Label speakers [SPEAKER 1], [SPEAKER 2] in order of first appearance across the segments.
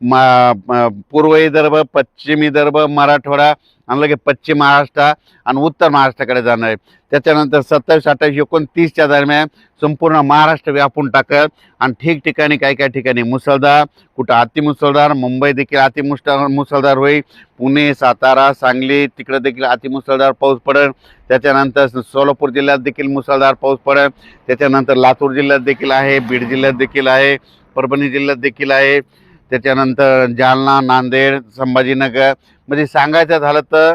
[SPEAKER 1] पूर्व विदर्भ पश्चिम विदर्भ मराठवाडा आणि लगे पश्चिम महाराष्ट्र आणि उत्तर महाराष्ट्राकडे जाणार आहे. त्याच्यानंतर सत्तावीस अठ्ठावीस एकोणतीसच्या दरम्यान संपूर्ण महाराष्ट्र व्यापून टाकत आणि ठिकठिकाणी काही काही ठिकाणी? मुसळधार कुठं अतिमुसळधार मुंबई देखील अतिमुसळ मुसळधार होईल. पुणे सातारा सांगली तिकडं देखील अतिमुसळधार पाऊस पडेल. त्याच्यानंतर सोलापूर जिल्ह्यात देखील मुसळधार पाऊस पडेल. त्याच्यानंतर लातूर जिल्ह्यात देखील आहे बीड जिल्ह्यात देखील आहे परभणी जिल्ह्यात देखील आहे. त्याच्यानंतर जालना नांदेड संभाजीनगर. म्हणजे सांगायचं झालं तर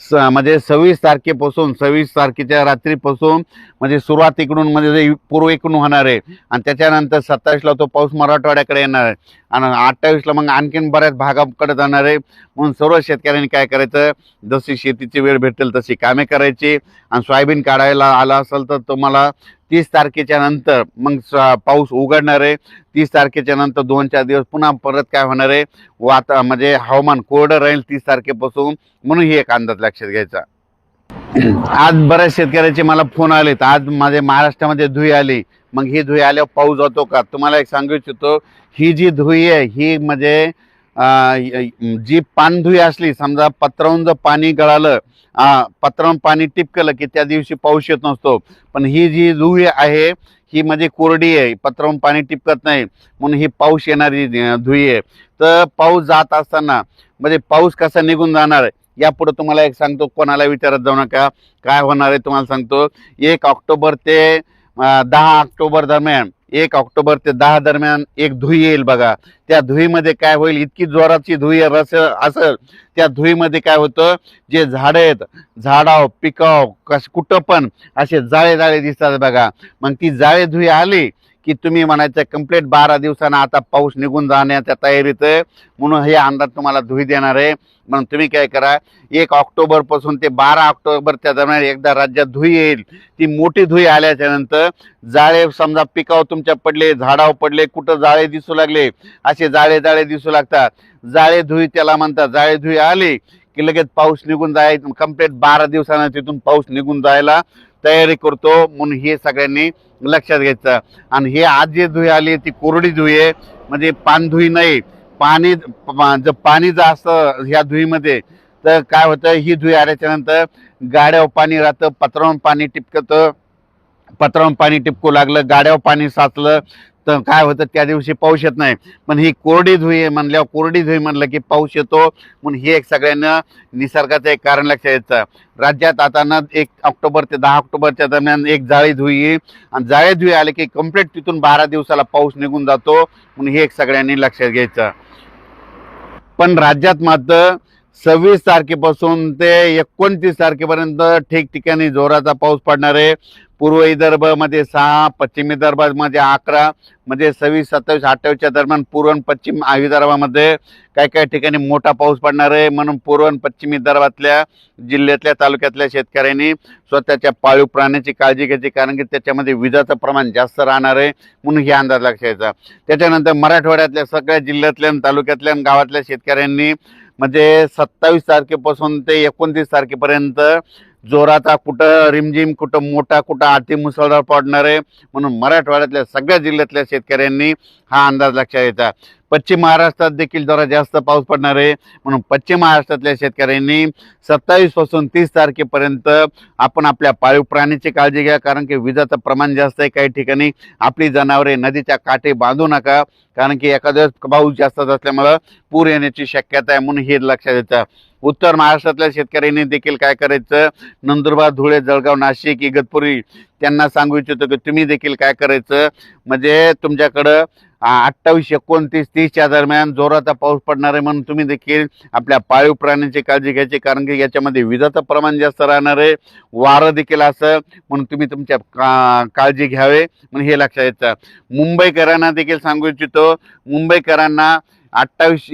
[SPEAKER 1] स म्हणजे सव्वीस तारखेपासून सव्वीस तारखेच्या रात्रीपासून म्हणजे सुरुवात इकडून म्हणजे पूर्व इकडून होणार आहे. आणि त्याच्यानंतर सत्तावीसला तो पाऊस मराठवाड्याकडे येणार आहे. आणि अठ्ठावीसला मग आणखीन बऱ्याच भागाकडे जाणार आहे. म्हणून सर्व शेतकऱ्यांनी काय करायचं? जशी शेतीची वेळ भेटेल तशी कामे करायची. आणि सोयाबीन काढायला आला असेल तर तुम्हाला तीस तारखेच्या नंतर मग पाऊस उघडणार आहे. तीस तारखेच्या नंतर दोन चार दिवस पुन्हा परत काय होणार आहे? वाता म्हणजे हवामान कोरडं राहील तीस तारखेपासून म्हणून ही एक अंदाज लक्षात घ्यायचा. आज बऱ्याच शेतकऱ्याचे मला फोन आलेत. आज माझे महाराष्ट्रामध्ये धुई आली. मग ही धुई आल्यावर पाऊस जातो का? तुम्हाला एक सांगू इच्छितो ही जी धुई आहे ही म्हणजे जी पानधुई असली समजा पत्रावून जर पाणी गळालं पत्रावून पाणी टिपकलं की त्या दिवशी पाऊस येत नसतो. पण ही जी धुई आहे ही म्हणजे कोरडी आहे पत्रावून पाणी टिपकत नाही म्हणून ही पाऊस येणारी धुई आहे. तर पाऊस जात असताना म्हणजे पाऊस कसा निघून जाणार यापुढे तुम्हाला एक सांगतो कोणाला विचारत जाऊ नका. काय होणार आहे तुम्हाला सांगतो एक ऑक्टोबर ते दहा ऑक्टोबर दरम्यान एक ऑक्टोबर ते दहा दरम्यान एक धुई येईल बघा. त्या धुईमध्ये काय होईल? इतकी जोराची धुई रस असेल त्या धुईमध्ये काय होतं? जे झाडं आहेत झाडाव पिकाव कश कुठं पण असे जाळे जाळे दिसतात बघा. मग ती जाळे धुई आली की तुम्ही म्हणायचं कंप्लीट बारा दिवसानं आता पाऊस निघून जाण्याच्या तयारीत म्हणून हे अंदाज तुम्हाला धुई देणार आहे. म्हणून तुम्ही काय करा एक ऑक्टोबरपासून ते बारा ऑक्टोबरच्या दरम्यान एकदा राज्यात धुई येईल. ती मोठी धुई आल्याच्यानंतर जाळे समजा पिकावर तुमच्या पडले झाडावर पडले कुठं जाळे दिसू लागले असे जाळे जाळे दिसू लागतात. जाळे धुई त्याला म्हणतात जाळे धुई आली की लगेच पाऊस निघून जाय कंप्लीट बारा दिवसानं तिथून पाऊस निघून जायला तयारी करतो म्हणून हे सगळ्यांनी लक्षात घ्यायचं. आणि हे आज जी धुई आली ती कोरडी धुई आहे. म्हणजे पानधुई नाही पाणी जर पाणी जर असतं ह्या धुईमध्ये तर काय होतं ही धुई आल्याच्यानंतर गाड्यावर पाणी राहतं पत्रावर पाणी टिपकतं. पत्रावर पाणी टिपकू लागलं गाड्यावर पाणी साचलं तर काय होतं त्या दिवशी पाऊस येत नाही. पण ही कोरडी धुई म्हणल्यावर कोरडी धुई म्हणलं की पाऊस येतो. म्हणून हे एक सगळ्यांना निसर्गाचं एक कारण लक्षात येतं. राज्यात आता ना एक ऑक्टोबर ते दहा ऑक्टोबरच्या दरम्यान एक जाळी धुई येईल आणि जाळी धुई आले की कंप्लीट तिथून बारा दिवसाला पाऊस निघून जातो. म्हणून हे एक सगळ्यांनी लक्षात घ्यायचं. पण राज्यात मात्र सव्वीस तारखेपासून ते एकोणतीस तारखेपर्यंत ठिकठिकाणी जोराचा पाऊस पडणार आहे. पूर्व विदर्भामध्ये सहा पश्चिम विदर्भामध्ये अकरा म्हणजे सव्वीस सत्तावीस अठ्ठावीसच्या दरम्यान पूर्व आणि पश्चिम विदर्भामध्ये काही काही ठिकाणी मोठा पाऊस पडणार आहे. म्हणून पूर्व आणि पश्चिम विदर्भातल्या जिल्ह्यातल्या तालुक्यातल्या शेतकऱ्यांनी स्वतःच्या पाळीव प्राण्याची काळजी घ्यायची कारण की त्याच्यामध्ये विजाचं प्रमाण जास्त राहणार आहे. म्हणून हे अंदाज लक्षात त्याच्यानंतर मराठवाड्यातल्या सगळ्या जिल्ह्यातल्या तालुक्यातल्या गावातल्या शेतकऱ्यांनी म्हणजे सत्तावीस तारखेपासून ते एकोणतीस तारखेपर्यंत जोराचा कुठं रिमझिम कुठं मोठा कुठं अति मुसळधार पडणार आहे म्हणून मराठवाड्यातल्या सगळ्या जिल्ह्यातल्या शेतकऱ्यांनी हा अंदाज लक्षात घ्यायचा पश्चिम महाराष्ट्रात देखील जरा जास्त पाऊस पडणार आहे म्हणून पश्चिम महाराष्ट्रातल्या शेतकऱ्यांनी सत्तावीसपासून तीस तारखेपर्यंत आपण आपल्या पाळीव प्राण्याची काळजी घ्या कारण की विजाचं प्रमाण जास्त आहे काही ठिकाणी. आपली जनावरे नदीच्या काठी बांधू नका कारण की एखाद्या पाऊस जास्त असल्यामुळं पूर येण्याची शक्यता आहे म्हणून हे लक्षात येतं. उत्तर महाराष्ट्रातल्या शेतकऱ्यांनी देखील काय करायचं? नंदुरबार धुळे जळगाव नाशिक इगतपुरी त्यांना सांगू इच्छितो की तुम्ही देखील काय करायचं? म्हणजे तुमच्याकडं अठ्ठावीस एकोणतीस तीसच्या दरम्यान जोराचा पाऊस पडणार आहे म्हणून तुम्ही देखील आपल्या पाळीव प्राण्यांची काळजी घ्यायची कारण की याच्यामध्ये विजाचं प्रमाण जास्त राहणार आहे. वारं देखील असं म्हणून तुम्ही तुमच्या का काळजी घ्यावे म्हणून हे लक्षात येतं. मुंबईकरांना देखील सांगू इच्छितो. मुंबईकरांना अठ्ठावीस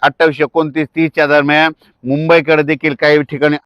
[SPEAKER 1] अठ्ठावीस एकोणतीस तीसच्या दरम्यान मुंबईकडे देखील काही ठिकाणी